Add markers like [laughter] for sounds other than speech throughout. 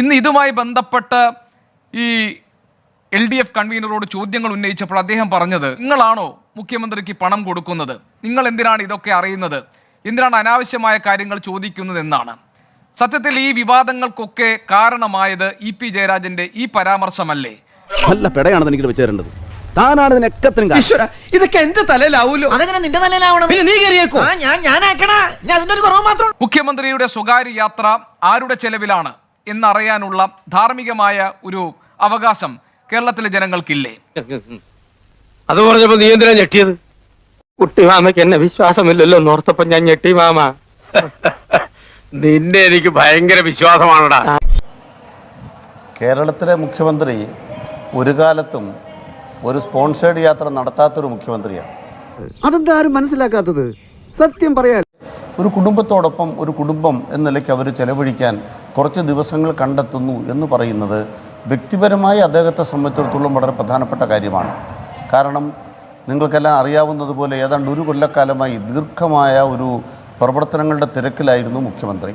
ഇന്ന് ഇതുമായി ബന്ധപ്പെട്ട് ഈ എൽ ഡി എഫ് കൺവീനറോട് ചോദ്യങ്ങൾ ഉന്നയിച്ചപ്പോൾ അദ്ദേഹം പറഞ്ഞത് നിങ്ങളാണോ മുഖ്യമന്ത്രിക്ക് പണം കൊടുക്കുന്നത്? നിങ്ങൾ എന്തിനാണ് ഇതൊക്കെ അറിയുന്നത്? എന്തിനാണ് അനാവശ്യമായ കാര്യങ്ങൾ ചോദിക്കുന്നത് എന്നാണ്. സത്യത്തിൽ ഈ വിവാദങ്ങൾക്കൊക്കെ കാരണമായത് ഇ പി ജയരാജന്റെ ഈ പരാമർശമല്ലേ? നല്ല പെടയാണ് എനിക്ക് വെച്ച് തരേണ്ടത്. താനാണ് ഇതിനൊക്കത്തിനും. ഈശ്വര ഇതൊക്കെ എന്റെ തലയിലാവൂലോ? അതെങ്ങനെ നിന്റെ നല്ലതാവണം പിന്നെ നീ കയറിയേക്കോ? ആ ഞാൻ ഞാനാക്കണ ഞാൻ അതിന്റെ ഒരു കുറവ് മാത്രം. മുഖ്യമന്ത്രിയുടെ സ്വകാര്യ യാത്ര ആരുടെ ചെലവിലാണ് എന്നറിയാനുള്ള ധാർമ്മികമായ ഒരു അവകാശം കേരളത്തിലെ ജനങ്ങൾക്കില്ലേ? അത് പറഞ്ഞപ്പോ നീ എന്തിനാ ഞെട്ടിയത്? കുട്ടി മാമയ്ക്ക് എന്നെ വിശ്വാസമില്ലല്ലോ എന്നോർത്തപ്പോ ഞാൻ ഞെട്ടി മാമ. നിന്നെ എനിക്ക് ഭയങ്കര വിശ്വാസമാണടാ. കേരളത്തിലെ മുഖ്യമന്ത്രി ഒരു കാലത്തും ഒരു സ്പോൺസേഡ് യാത്ര നടത്താത്തൊരു മുഖ്യമന്ത്രിയാണ്. അതെന്താ ആരും മനസ്സിലാക്കാത്തത്? സത്യം പറയാൻ. ഒരു കുടുംബത്തോടൊപ്പം ഒരു കുടുംബം എന്ന നിലയ്ക്ക് അവർ ചെലവഴിക്കാൻ കുറച്ച് ദിവസങ്ങൾ കണ്ടെത്തുന്നു എന്ന് പറയുന്നത് വ്യക്തിപരമായി അദ്ദേഹത്തെ സംബന്ധിച്ചിടത്തോളം വളരെ പ്രധാനപ്പെട്ട കാര്യമാണ്. കാരണം നിങ്ങൾക്കെല്ലാം അറിയാവുന്നതുപോലെ ഏതാണ്ട് ഒരു കൊല്ലക്കാലമായി ദീർഘമായ ഒരു പ്രവർത്തനങ്ങളുടെ തിരക്കിലായിരുന്നു മുഖ്യമന്ത്രി.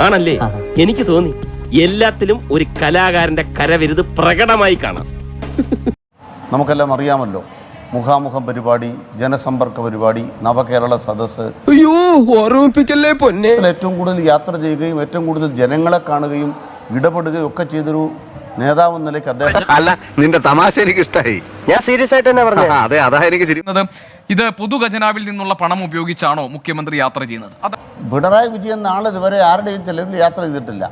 ആണല്ലേ? എനിക്ക് തോന്നി എല്ലാത്തിലും ഒരു കലാകാരന്റെ കരവിരുത് പ്രകടമായി കാണാം. [laughs] നമുക്കെല്ലാം അറിയാമല്ലോ. മുഖാമുഖം പരിപാടി ജനസമ്പർക്ക പരിപാടി നവകേരള സദസ്സ്. ഓർമ്മിപ്പിക്കല്ലേ പൊന്നെ? ഏറ്റവും കൂടുതൽ യാത്ര ചെയ്യുകയും ഏറ്റവും കൂടുതൽ ജനങ്ങളെ കാണുകയും ഇടപെടുകയും ഒക്കെ ചെയ്തൊരു നേതാവ് നിലയ്ക്ക് അദ്ദേഹം അല്ല നിന്റെ തമാശ എനിക്ക് ഇഷ്ടായി ഞാൻ സീരിയസ് ആയിട്ട് തന്നെ പറഞ്ഞു. അതെ അതാ എനിക്ക് ഇത് പൊതുഖജനാവിൽ നിന്നുള്ള പണം ഉപയോഗിച്ചാണോ മുഖ്യമന്ത്രി യാത്ര ചെയ്യുന്നത്? പിണറായി വിജയൻ നാളെ ഇതുവരെ ആരുടെയും ചെലവിൽ യാത്ര ചെയ്തിട്ടില്ല.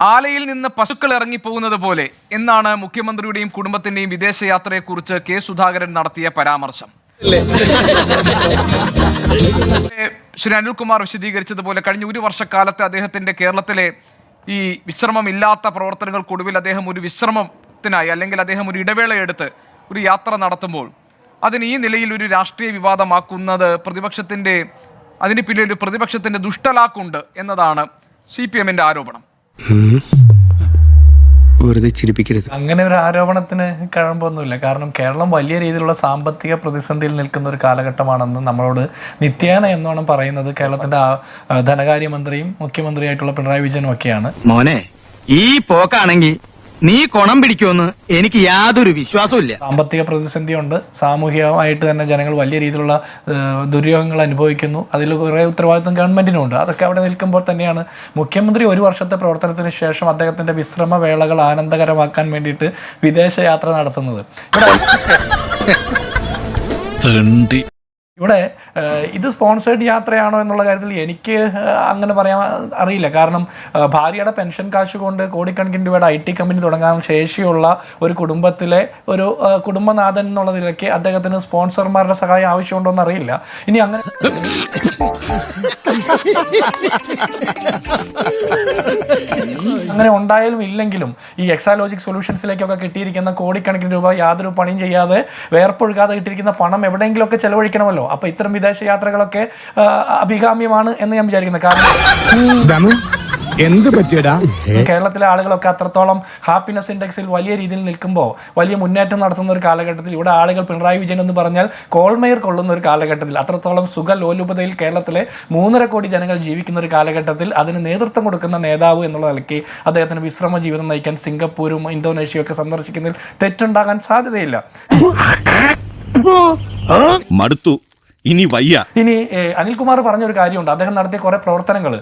ആലയിൽ നിന്ന് പശുക്കൾ ഇറങ്ങിപ്പോകുന്നത് പോലെ എന്നാണ് മുഖ്യമന്ത്രിയുടെയും കുടുംബത്തിന്റെയും വിദേശയാത്രയെക്കുറിച്ച് കെ സുധാകരൻ നടത്തിയ പരാമർശം. ശ്രീ അനിൽകുമാർ വിശദീകരിച്ചതുപോലെ കഴിഞ്ഞ ഒരു വർഷക്കാലത്തെ അദ്ദേഹത്തിന്റെ കേരളത്തിലെ ഈ വിശ്രമമില്ലാത്ത പ്രവർത്തനങ്ങൾക്കൊടുവിൽ അദ്ദേഹം ഒരു വിശ്രമത്തിനായി അല്ലെങ്കിൽ അദ്ദേഹം ഒരു ഇടവേളയെടുത്ത് ഒരു യാത്ര നടത്തുമ്പോൾ അതിന് ഈ നിലയിൽ ഒരു രാഷ്ട്രീയ വിവാദമാക്കുന്നത് പ്രതിപക്ഷത്തിന്റെ അതിന് പിന്നിൽ ഒരു പ്രതിപക്ഷത്തിന്റെ ദുഷ്ടലാക്കുണ്ട് എന്നതാണ് സി പി എമ്മിന്റെ ആരോപണം. വെറുതെ ചിരിപ്പിക്കരുത്. അങ്ങനെ ഒരു ആരോപണത്തിന് കഴമ്പൊന്നുമില്ല. കാരണം കേരളം വലിയ രീതിയിലുള്ള സാമ്പത്തിക പ്രതിസന്ധിയിൽ നിൽക്കുന്ന ഒരു കാലഘട്ടമാണെന്ന് നമ്മളോട് നിത്യേന എന്നോണം പറയുന്നത് കേരളത്തിന്റെ ധനകാര്യമന്ത്രിയും മുഖ്യമന്ത്രിയായിട്ടുള്ള പിണറായി വിജയനും ഒക്കെയാണ്. മോനെ ഈ പോക്കാണെങ്കി നീ കൊണം പിടിക്കുമെന്ന് എനിക്ക് യാതൊരു വിശ്വാസവും ഇല്ല. സാമ്പത്തിക പ്രതിസന്ധിയുണ്ട്. സാമൂഹികമായിട്ട് തന്നെ ജനങ്ങൾ വലിയ രീതിയിലുള്ള ദുര്യോഗങ്ങൾ അനുഭവിക്കുന്നു. അതിൽ കുറേ ഉത്തരവാദിത്വം ഗവൺമെന്റിനുണ്ട്. അതൊക്കെ അവിടെ നിൽക്കുമ്പോൾ തന്നെയാണ്. മുഖ്യമന്ത്രി ഒരു വർഷത്തെ പ്രവർത്തനത്തിന് ശേഷം അദ്ദേഹത്തിന്റെ വിശ്രമ വേളകൾ ആനന്ദകരമാക്കാൻ വേണ്ടിയിട്ട് വിദേശയാത്ര നടത്തുന്നത്. [laughs] ഇവിടെ ഇത് സ്പോൺസേഡ് യാത്രയാണോ എന്നുള്ള കാര്യത്തിൽ എനിക്ക് അങ്ങനെ പറയാൻ അറിയില്ല. കാരണം ഭാര്യയുടെ പെൻഷൻ കാശ് കൊണ്ട് കോടിക്കണക്കിന് രൂപയുടെ ഐ ടി കമ്പനി തുടങ്ങാൻ ശേഷിയുള്ള ഒരു കുടുംബത്തിലെ ഒരു കുടുംബനാഥൻ എന്നുള്ള നിലയ്ക്ക് അദ്ദേഹത്തിന് സ്പോൺസർമാരുടെ സഹായം ആവശ്യമുണ്ടോ എന്ന് അറിയില്ല ഇനി അങ്ങനെ [laughs] അങ്ങനെ ഉണ്ടായാലും ഇല്ലെങ്കിലും ഈ എക്സാലോജിക് സൊല്യൂഷൻസിലേക്കൊക്കെ കിട്ടിയിരിക്കുന്ന കോടിക്കണക്കിന് രൂപ യാതൊരു പണിയും ചെയ്യാതെ വേർപ്പൊഴുകാതെ കിട്ടിയിരിക്കുന്ന പണം എവിടെയെങ്കിലുമൊക്കെ ചെലവഴിക്കണമല്ലോ. അപ്പൊ ഇത്തരം വിദേശ യാത്രകളൊക്കെ അഭികാമ്യമാണ് എന്ന് ഞാൻ വിചാരിക്കുന്നത് കാരണം എന്ത് പറ്റിയടാ? കേരളത്തിലെ ആളുകളൊക്കെ അത്രത്തോളം ഹാപ്പിനെസ് ഇൻഡെക്സിൽ വലിയ രീതിയിൽ നിൽക്കുമ്പോൾ വലിയ മുന്നേറ്റം നടത്തുന്ന ഒരു കാലഘട്ടത്തിൽ ഇവിടെ ആളുകൾ പിണറായി വിജയൻ എന്ന് പറഞ്ഞാൽ കോൾമേയർ കൊള്ളുന്ന ഒരു കാലഘട്ടത്തിൽ അത്രത്തോളം സുഖലോലുപതയിൽ കേരളത്തിലെ മൂന്നര കോടി ജനങ്ങൾ ജീവിക്കുന്ന ഒരു കാലഘട്ടത്തിൽ അതിന് നേതൃത്വം കൊടുക്കുന്ന നേതാവ് എന്നുള്ള നിലയ്ക്ക് അദ്ദേഹത്തിന് വിശ്രമ ജീവിതം നയിക്കാൻ സിംഗപ്പൂരും ഇന്തോനേഷ്യയും ഒക്കെ സന്ദർശിക്കുന്നതിൽ തെറ്റുണ്ടാകാൻ സാധ്യതയില്ല. മടുത്തു. ഇനി വയ്യ. ഇനി അനിൽകുമാർ പറഞ്ഞൊരു കാര്യമുണ്ട്. അദ്ദേഹം നടത്തിയ കുറേ പ്രവർത്തനങ്ങൾ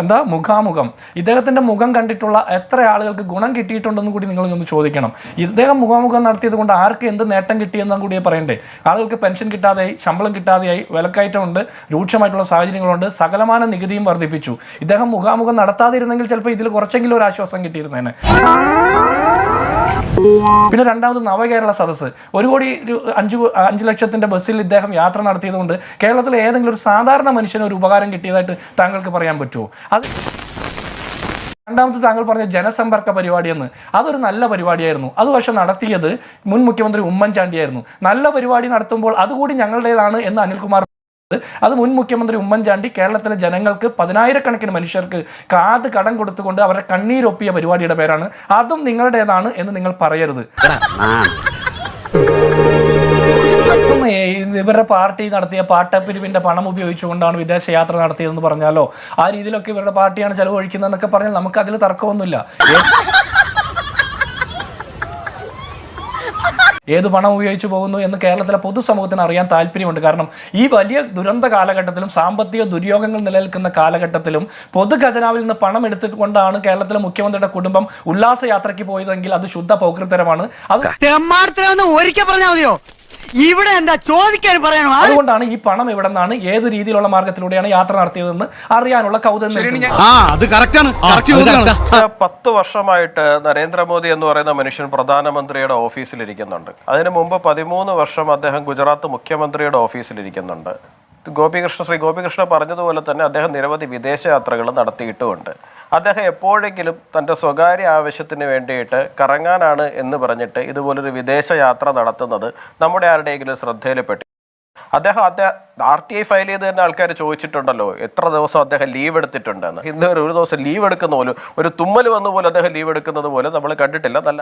എന്താ? മുഖാമുഖം. ഇദ്ദേഹത്തിന്റെ മുഖം കണ്ടിട്ടുള്ള എത്ര ആളുകൾക്ക് ഗുണം കിട്ടിയിട്ടുണ്ടെന്ന് കൂടി നിങ്ങൾ ഒന്ന് ചോദിക്കണം. ഇദ്ദേഹം മുഖാമുഖം നടത്തിയത് കൊണ്ട് ആർക്ക് എന്ത് നേട്ടം കിട്ടിയെന്നും കൂടിയേ പറയണ്ടേ? ആളുകൾക്ക് പെൻഷൻ കിട്ടാതെയായി ശമ്പളം കിട്ടാതെയായി വിലക്കയറ്റമുണ്ട് രൂക്ഷമായിട്ടുള്ള സാഹചര്യങ്ങളുണ്ട് സകലമാന നികുതിയും വർദ്ധിപ്പിച്ചു. ഇദ്ദേഹം മുഖാമുഖം നടത്താതിരുന്നെങ്കിൽ ചിലപ്പോൾ ഇതിൽ കുറച്ചെങ്കിലും ഒരു ആശ്വാസം കിട്ടിയിരുന്നേനെ. പിന്നെ രണ്ടാമത് നവകേരള സദസ്സ്. ഒരു കോടി ഒരു അഞ്ച് അഞ്ചു ലക്ഷത്തിന്റെ ബസ്സിൽ ഇദ്ദേഹം യാത്ര നടത്തിയതുകൊണ്ട് കേരളത്തിലെ ഏതെങ്കിലും ഒരു സാധാരണ മനുഷ്യന് ഒരു ഉപകാരം കിട്ടിയതായിട്ട് താങ്കൾക്ക് പറയാൻ പറ്റുമോ? അത് രണ്ടാമത് താങ്കൾ പറഞ്ഞ ജനസമ്പർക്ക പരിപാടി എന്ന്. അതൊരു നല്ല പരിപാടിയായിരുന്നു. അത് പക്ഷെ നടത്തിയത് മുൻ മുഖ്യമന്ത്രി ഉമ്മൻചാണ്ടിയായിരുന്നു. നല്ല പരിപാടി നടത്തുമ്പോൾ അതുകൂടി ഞങ്ങളുടേതാണ് എന്ന് അനിൽകുമാർ അത് മുൻ മുഖ്യമന്ത്രി ഉമ്മൻചാണ്ടി കേരളത്തിലെ ജനങ്ങൾക്ക് പതിനായിരക്കണക്കിന് മനുഷ്യർക്ക് കാത് കടം കൊടുത്തുകൊണ്ട് അവരുടെ കണ്ണീരൊപ്പിയ പരിപാടിയുടെ പേരാണ്. അതും നിങ്ങളുടേതാണ് എന്ന് നിങ്ങൾ പറയരുത്. ഇവരുടെ പാർട്ടി നടത്തിയ പാട്ടപ്പിരിവിന്റെ പണം ഉപയോഗിച്ചുകൊണ്ടാണ് വിദേശയാത്ര നടത്തിയതെന്ന് പറഞ്ഞാലോ? ആ രീതിയിലൊക്കെ ഇവരുടെ പാർട്ടിയാണ് ചെലവഴിക്കുന്നതെന്നൊക്കെ പറഞ്ഞാൽ നമുക്ക് അതിൽ തർക്കമൊന്നുമില്ല. ഏത് പണം ഉപയോഗിച്ചു പോകുന്നു എന്ന് കേരളത്തിലെ പൊതുസമൂഹത്തിന് അറിയാൻ താല്പര്യമുണ്ട്. കാരണം ഈ വലിയ ദുരന്ത കാലഘട്ടത്തിലും സാമ്പത്തിക ദുര്യോഗങ്ങൾ നിലനിൽക്കുന്ന കാലഘട്ടത്തിലും പൊതുഖജനാവിൽ നിന്ന് പണം എടുത്തുകൊണ്ടാണ് കേരളത്തിലെ മുഖ്യമന്ത്രിയുടെ കുടുംബം ഉല്ലാസയാത്രയ്ക്ക് പോയതെങ്കിൽ അത് ശുദ്ധ പൗകൃത്തരമാണ് അത് ഒരിക്കൽ പറഞ്ഞാൽ മതിയോ? ഇവിടെ എന്താ ചോദിക്കാൻ പറയണോ? അതുകൊണ്ടാണ് ഈ പണം എവിടെ നിന്നാണ് ഏത് രീതിയിലുള്ള മാർഗത്തിലൂടെയാണ് യാത്ര നടത്തിയതെന്ന് അറിയാനുള്ള കൗതുകം പത്ത് വർഷമായിട്ട് നരേന്ദ്രമോദി എന്ന് പറയുന്ന മനുഷ്യൻ പ്രധാനമന്ത്രിയുടെ ഓഫീസിൽ ഇരിക്കുന്നുണ്ട്. അതിനു മുമ്പ് പതിമൂന്ന് വർഷം അദ്ദേഹം ഗുജറാത്ത് മുഖ്യമന്ത്രിയുടെ ഓഫീസിൽ ഇരിക്കുന്നുണ്ട്. ഗോപികൃഷ്ണ ശ്രീ ഗോപികൃഷ്ണ പറഞ്ഞതുപോലെ തന്നെ അദ്ദേഹം നിരവധി വിദേശയാത്രകൾ നടത്തിയിട്ടുമുണ്ട്. അദ്ദേഹം എപ്പോഴെങ്കിലും തന്റെ സ്വകാര്യ ആവശ്യത്തിന് വേണ്ടിയിട്ട് കറങ്ങാനാണ് എന്ന് പറഞ്ഞിട്ട് ഇതുപോലൊരു വിദേശ യാത്ര നടത്തുന്നത് നമ്മുടെ ആരുടെയെങ്കിലും ശ്രദ്ധയിൽപ്പെട്ടു. അദ്ദേഹം അദ്ദേഹം ആർ ടി ഐ ഫയൽ ചെയ്ത് തന്നെ ആൾക്കാർ ചോദിച്ചിട്ടുണ്ടല്ലോ എത്ര ദിവസം അദ്ദേഹം ലീവ് എടുത്തിട്ടുണ്ടെന്ന്. ഇന്ന് ഒരു ദിവസം ലീവ് എടുക്കുന്ന പോലും ഒരു തുമ്മൽ വന്ന പോലെ അദ്ദേഹം ലീവ് എടുക്കുന്നത് പോലെ നമ്മൾ കണ്ടിട്ടില്ല. നല്ല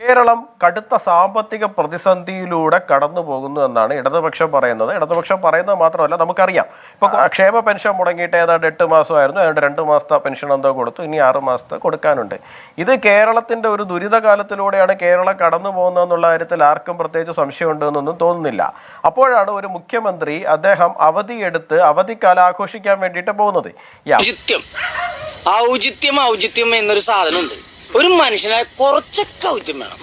കേരളം കടുത്ത സാമ്പത്തിക പ്രതിസന്ധിയിലൂടെ കടന്നു പോകുന്നു എന്നാണ് ഇടതുപക്ഷം പറയുന്നത്. ഇടതുപക്ഷം പറയുന്നത് മാത്രമല്ല നമുക്കറിയാം. ഇപ്പൊ ക്ഷേമ പെൻഷൻ മുടങ്ങിയിട്ട് ഏതാണ്ട് എട്ട് മാസമായിരുന്നു. അതുകൊണ്ട് രണ്ട് മാസത്തെ പെൻഷൻ എന്തോ കൊടുത്തു. ഇനി ആറ് മാസത്തെ കൊടുക്കാനുണ്ട്. ഇത് കേരളത്തിന്റെ ഒരു ദുരിതകാലത്തിലൂടെയാണ് കേരളം കടന്നു പോകുന്നത് എന്നുള്ള കാര്യത്തിൽ ആർക്കും പ്രത്യേകിച്ച് സംശയമുണ്ട് എന്നൊന്നും തോന്നുന്നില്ല. അപ്പോഴാണ് ഒരു മുഖ്യമന്ത്രി അദ്ദേഹം അവധിയെടുത്ത് അവധിക്കാലം ആഘോഷിക്കാൻ വേണ്ടിയിട്ട് പോകുന്നത്. ഔചിത്യം ഔചിത്യം എന്നൊരു സാധനമുണ്ട്. ഒരു മനുഷ്യനായ കുറച്ചൊക്കെ ഔചിത്യം വേണം.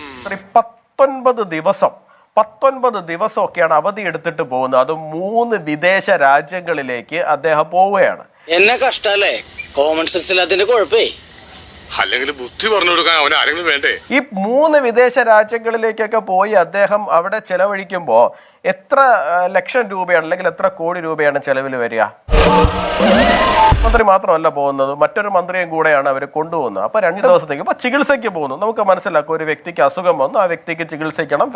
പത്തൊൻപത് ദിവസം പത്തൊൻപത് ദിവസമൊക്കെയാണ് അവധി എടുത്തിട്ട് പോകുന്നത്. അത് മൂന്ന് വിദേശ രാജ്യങ്ങളിലേക്ക് അദ്ദേഹം പോവുകയാണ്. എന്നെ കഷ്ടല്ലേ? Common sense ഇല്ലാത്തതിന്റെ കുഴപ്പേ. അല്ലെങ്കിൽ ബുദ്ധി പറഞ്ഞു കൊടുക്കാൻ അവൻ ആരെങ്കിലും വേണ്ടേ? ഈ മൂന്ന് വിദേശ രാജ്യങ്ങളിലേക്കൊക്കെ പോയി അദ്ദേഹം അവിടെ ചെലവഴിക്കുമ്പോൾ എത്ര ലക്ഷം രൂപയാണ് അല്ലെങ്കിൽ എത്ര കോടി രൂപയാണ് ചെലവിൽ വരിക? മന്ത്രി മാത്രമല്ല പോകുന്നത് മറ്റൊരു മന്ത്രിയും കൂടെയാണ് അവർ കൊണ്ടുപോകുന്നത്. അപ്പൊ രണ്ട് ദിവസത്തേക്ക് ഇപ്പൊ ചികിത്സയ്ക്ക് പോകുന്നു. നമുക്ക് മനസ്സിലാക്കും ഒരു വ്യക്തിക്ക് അസുഖം വന്നു ആ വ്യക്തിക്ക് ചികിത്സിക്കണം.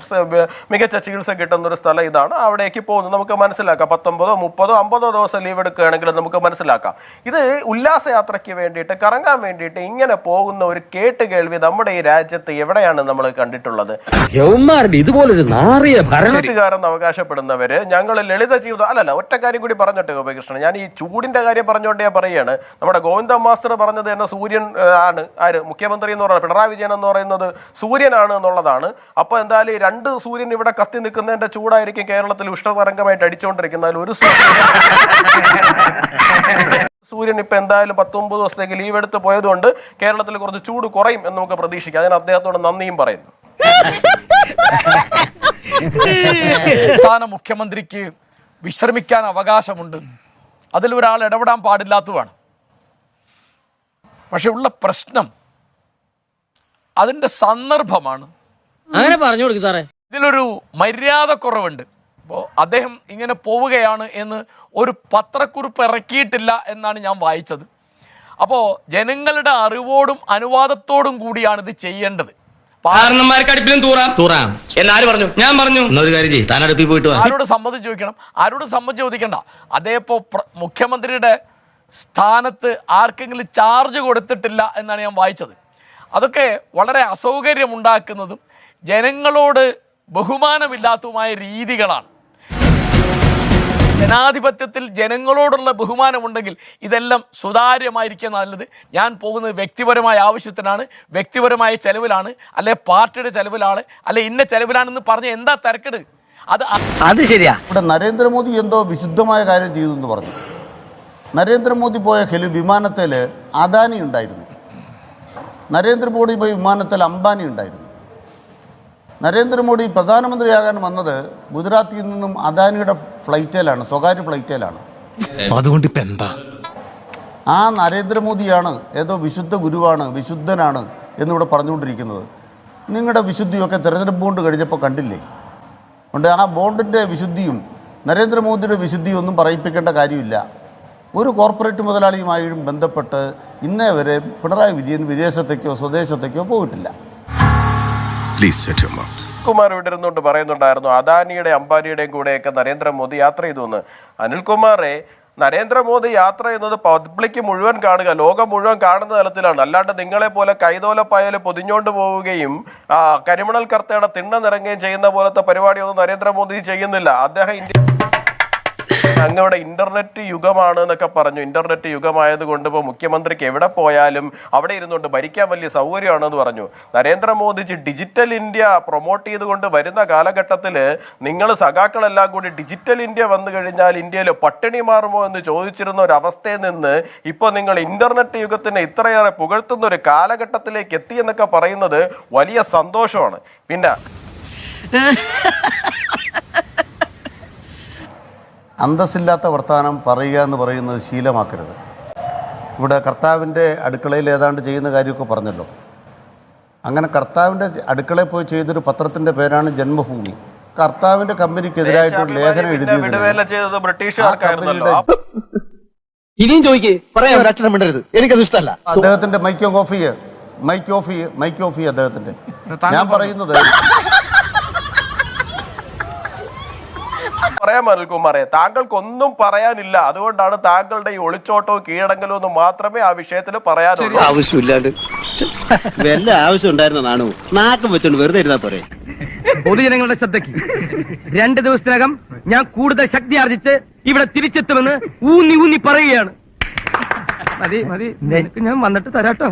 മികച്ച ചികിത്സ കിട്ടുന്ന ഒരു സ്ഥലം ഇതാണ് അവിടേക്ക് പോകുന്നു. നമുക്ക് മനസ്സിലാക്കാം പത്തൊമ്പതോ മുപ്പതോ അമ്പതോ ദിവസം ലീവ് എടുക്കുകയാണെങ്കിൽ നമുക്ക് മനസ്സിലാക്കാം. ഇത് ഉല്ലാസയാത്രയ്ക്ക് വേണ്ടിയിട്ട് കറങ്ങാൻ വേണ്ടിയിട്ട് ഇങ്ങനെ പോകുന്ന ഒരു കേട്ട് കേൾവി നമ്മുടെ ഈ രാജ്യത്ത് എവിടെയാണ് നമ്മൾ കണ്ടിട്ടുള്ളത്? ഭരണത്തുകാരെന്ന് ഇതുപോലൊരു അവകാശപ്പെടുന്നവര് ഞങ്ങൾ ലളിത ജീവിതം അല്ലല്ല ഒറ്റ കാര്യം കൂടി പറഞ്ഞിട്ട് ഗോപകൃഷ്ണൻ ഞാൻ ഈ ചൂടിന്റെ കാര്യം പറഞ്ഞുകൊണ്ട് ഞാൻ പറയുകയാണ്. നമ്മുടെ ഗോവിന്ദ മാസ്റ്റർ പറഞ്ഞത് തന്നെ സൂര്യൻ ആണ്. ആര്? മുഖ്യമന്ത്രി എന്ന് പറയുന്നത് പിണറായി വിജയൻ എന്ന് പറയുന്നത് സൂര്യനാണ് എന്നുള്ളതാണ്. അപ്പോൾ എന്തായാലും രണ്ട് സൂര്യൻ ഇവിടെ കത്തി നിൽക്കുന്നതിന്റെ ചൂടായിരിക്കും കേരളത്തിൽ ഉഷ്ണതരംഗമായിട്ട് അടിച്ചുകൊണ്ടിരിക്കുന്ന ഒരു സൂര്യൻ ഇപ്പൊ എന്തായാലും പത്തൊമ്പത് ദിവസത്തേക്ക് ലീവ് എടുത്ത് പോയതുകൊണ്ട് കേരളത്തിൽ കുറച്ച് ചൂട് കുറയും എന്ന് നമുക്ക് പ്രതീക്ഷിക്കാം. അതിന് അദ്ദേഹത്തോട് നന്ദിയും പറയുന്നു. സംസ്ഥാന മുഖ്യമന്ത്രിക്ക് വിശ്രമിക്കാൻ അവകാശമുണ്ട്. അതിൽ ഒരാൾ ഇടപെടാൻ പാടില്ലാത്തതുമാണ്. പക്ഷെ ഉള്ള പ്രശ്നം അതിന്റെ സന്ദർഭമാണ്. അങ്ങനെ പറഞ്ഞു കൊടുക്കും സാറേ. ഇതിലൊരു മര്യാദ കുറവുണ്ട്. അപ്പോൾ അദ്ദേഹം ഇങ്ങനെ പോവുകയാണ് എന്ന് ഒരു പത്രക്കുറിപ്പ് ഇറക്കിയിട്ടില്ല എന്നാണ് ഞാൻ വായിച്ചത്. അപ്പോൾ ജനങ്ങളുടെ അറിവോടും അനുവാദത്തോടും കൂടിയാണ് ഇത് ചെയ്യേണ്ടത്. കാരണന്മാർക്ക് അടുപ്പിലും തൂറാം. തൂറാം. എന്നാര് പറഞ്ഞു? ഞാൻ പറഞ്ഞു. എന്നൊരു കാര്യം ചെയ്യ്. താൻ അടുപ്പിൽ പോയിട്ട് വാ. ആരോട് സമ്മതം ചോദിക്കണം? ആരോട് സമ്മതം ചോദിക്കണ്ട. അതേപ്പോ മുഖ്യമന്ത്രിയുടെ സ്ഥാനത്ത് ആർക്കെങ്കിലും ചാർജ് കൊടുത്തിട്ടില്ല എന്നാണ് ഞാൻ വായിച്ചത്. അതൊക്കെ വളരെ അസൗകര്യമുണ്ടാക്കുന്നതും ജനങ്ങളോട് ബഹുമാനമില്ലാത്തതുമായ രീതികളാണ്. ജനാധിപത്യത്തിൽ ജനങ്ങളോടുള്ള ബഹുമാനമുണ്ടെങ്കിൽ ഇതെല്ലാം സുതാര്യമായിരിക്കുക നല്ലത്. ഞാൻ പോകുന്നത് വ്യക്തിപരമായ ആവശ്യത്തിനാണ് വ്യക്തിപരമായ ചെലവിലാണ് അല്ലെ പാർട്ടിയുടെ ചെലവിലാണ് അല്ലെ ഇന്ന ചെലവിലാണെന്ന് പറഞ്ഞ എന്താ തിരക്കെട്? അത് അത് ശരിയാ. ഇവിടെ നരേന്ദ്രമോദി എന്തോ വിശുദ്ധമായ കാര്യം ചെയ്തു എന്ന് പറഞ്ഞു. നരേന്ദ്രമോദി പോയ ഹെലി വിമാനത്തിൽ അദാനി ഉണ്ടായിരുന്നു. നരേന്ദ്രമോദി പോയ വിമാനത്തിൽ അംബാനി ഉണ്ടായിരുന്നു. നരേന്ദ്രമോദി പ്രധാനമന്ത്രിയാകാൻ വന്നത് ഗുജറാത്തിൽ നിന്നും അദാനിയുടെ ഫ്ലൈറ്റിലാണ് സ്വകാര്യ ഫ്ലൈറ്റിലാണ്. അതുകൊണ്ട് ഇപ്പം എന്താ? ആ നരേന്ദ്രമോദിയാണ് ഏതോ വിശുദ്ധ ഗുരുവാണ് വിശുദ്ധനാണ് എന്നിവിടെ പറഞ്ഞുകൊണ്ടിരിക്കുന്നത്. നിങ്ങളുടെ വിശുദ്ധിയൊക്കെ തെരഞ്ഞെടുപ്പ് ബോണ്ട് കഴിഞ്ഞപ്പോൾ കണ്ടില്ലേ? അതുകൊണ്ട് ആ ബോണ്ടിന്റെ വിശുദ്ധിയും നരേന്ദ്രമോദിയുടെ വിശുദ്ധിയും ഒന്നും പറയിപ്പിക്കേണ്ട കാര്യമില്ല. ഒരു കോർപ്പറേറ്റ് മുതലാളിയുമായും ബന്ധപ്പെട്ട് ഇന്നേ വരെ പിണറായി വിജയൻ വിദേശത്തേക്കോ സ്വദേശത്തേക്കോ പോയിട്ടില്ല. പ്ലീസ് കുമാർ ഇവിടെ ഇരുന്നുകൊണ്ട് പറയുന്നുണ്ടായിരുന്നു അദാനിയുടെ അംബാനിയുടെയും കൂടെയൊക്കെ നരേന്ദ്രമോദി യാത്ര ചെയ്തു എന്ന് അനിൽകുമാറെ നരേന്ദ്രമോദി യാത്ര ചെയ്യുന്നത് പബ്ലിക് മുഴുവൻ കാണുക ലോകം മുഴുവൻ കാണുന്ന തലത്തിലാണ് അല്ലാണ്ട് നിങ്ങളെ പോലെ കൈതോലപ്പായൽ പൊതിഞ്ഞോണ്ട് പോവുകയും കരിമണൽ കർത്തയുടെ തിണ്ണ നിറങ്ങുകയും ചെയ്യുന്ന പോലത്തെ പരിപാടിയൊന്നും നരേന്ദ്രമോദി ചെയ്യുന്നില്ല. അദ്ദേഹം ഇന്ത്യ അങ്ങയുടെ ഇന്റർനെറ്റ് യുഗമാണ് എന്നൊക്കെ പറഞ്ഞു. ഇന്റർനെറ്റ് യുഗമായത് കൊണ്ട് ഇപ്പോൾ മുഖ്യമന്ത്രിക്ക് എവിടെ പോയാലും അവിടെ ഇരുന്നുകൊണ്ട് ഭരിക്കാൻ വലിയ സൗകര്യമാണെന്ന് പറഞ്ഞു. നരേന്ദ്രമോദിജി ഡിജിറ്റൽ ഇന്ത്യ പ്രൊമോട്ട് ചെയ്തുകൊണ്ട് വരുന്ന കാലഘട്ടത്തിൽ നിങ്ങൾ സഖാക്കളെല്ലാം കൂടി ഡിജിറ്റൽ ഇന്ത്യ വന്നു കഴിഞ്ഞാൽ ഇന്ത്യയിൽ പട്ടിണി മാറുമോ എന്ന് ചോദിച്ചിരുന്ന ഒരു അവസ്ഥയിൽ നിന്ന് ഇപ്പോൾ നിങ്ങൾ ഇന്റർനെറ്റ് യുഗത്തിനെ ഇത്രയേറെ പുകഴ്ത്തുന്ന ഒരു കാലഘട്ടത്തിലേക്ക് എത്തി എന്നൊക്കെ പറയുന്നത് വലിയ സന്തോഷമാണ്. പിന്നെ [laughs] അന്തസ്സില്ലാത്ത വർത്തമാനം പറയുക എന്ന് പറയുന്നത് ശീലമാക്കരുത്. ഇവിടെ കർത്താവിന്റെ അടുക്കളയിൽ ഏതാണ്ട് ചെയ്യുന്ന കാര്യമൊക്കെ പറഞ്ഞല്ലോ. അങ്ങനെ കർത്താവിന്റെ അടുക്കളയിൽ പോയി ചെയ്തൊരു പത്രത്തിന്റെ പേരാണ് ജന്മഭൂമി. കർത്താവിന്റെ കമ്പനിക്കെതിരായിട്ടൊരു ലേഖനം എഴുതി ഇനിയും ചോദിക്കേ പറയാം അക്ഷരം മിണ്ടരുത്. എനിക്കത് ഇഷ്ടമല്ല. അദ്ദേഹത്തിന്റെ മൈക്ക് ഓഫ് ചെയ്യ്. മൈക്ക് ഓഫ് ചെയ്യ് മൈക്ക് ഓഫ് ചെയ്യ് അദ്ദേഹത്തിന്റെ ഞാൻ. പറയുന്നത് പറയാം അനിൽകുമാറെ താങ്കൾക്കൊന്നും പറയാനില്ല. അതുകൊണ്ടാണ് താങ്കളുടെ ഈ ഒളിച്ചോട്ടവും കീഴടങ്കലോ ഒന്നും മാത്രമേ ആ വിഷയത്തിൽ പറയാനുള്ളൂ. ആവശ്യമില്ലാണ്ട്. വല്ല ആവശ്യം നാക്കം വെച്ചോണ്ട് വെറുതെ ഇരുന്നാ പോരെ. പൊതുജനങ്ങളുടെ ശ്രദ്ധയ്ക്ക്. രണ്ട് ദിവസത്തിനകം ഞാൻ കൂടുതൽ ശക്തി ആർജിച്ച് ഇവിടെ തിരിച്ചെത്തുമെന്ന് ഊന്നി ഊന്നി പറയുകയാണ്. മതി മതി. നിനക്ക് ഞാൻ വന്നിട്ട് തരാട്ടോ.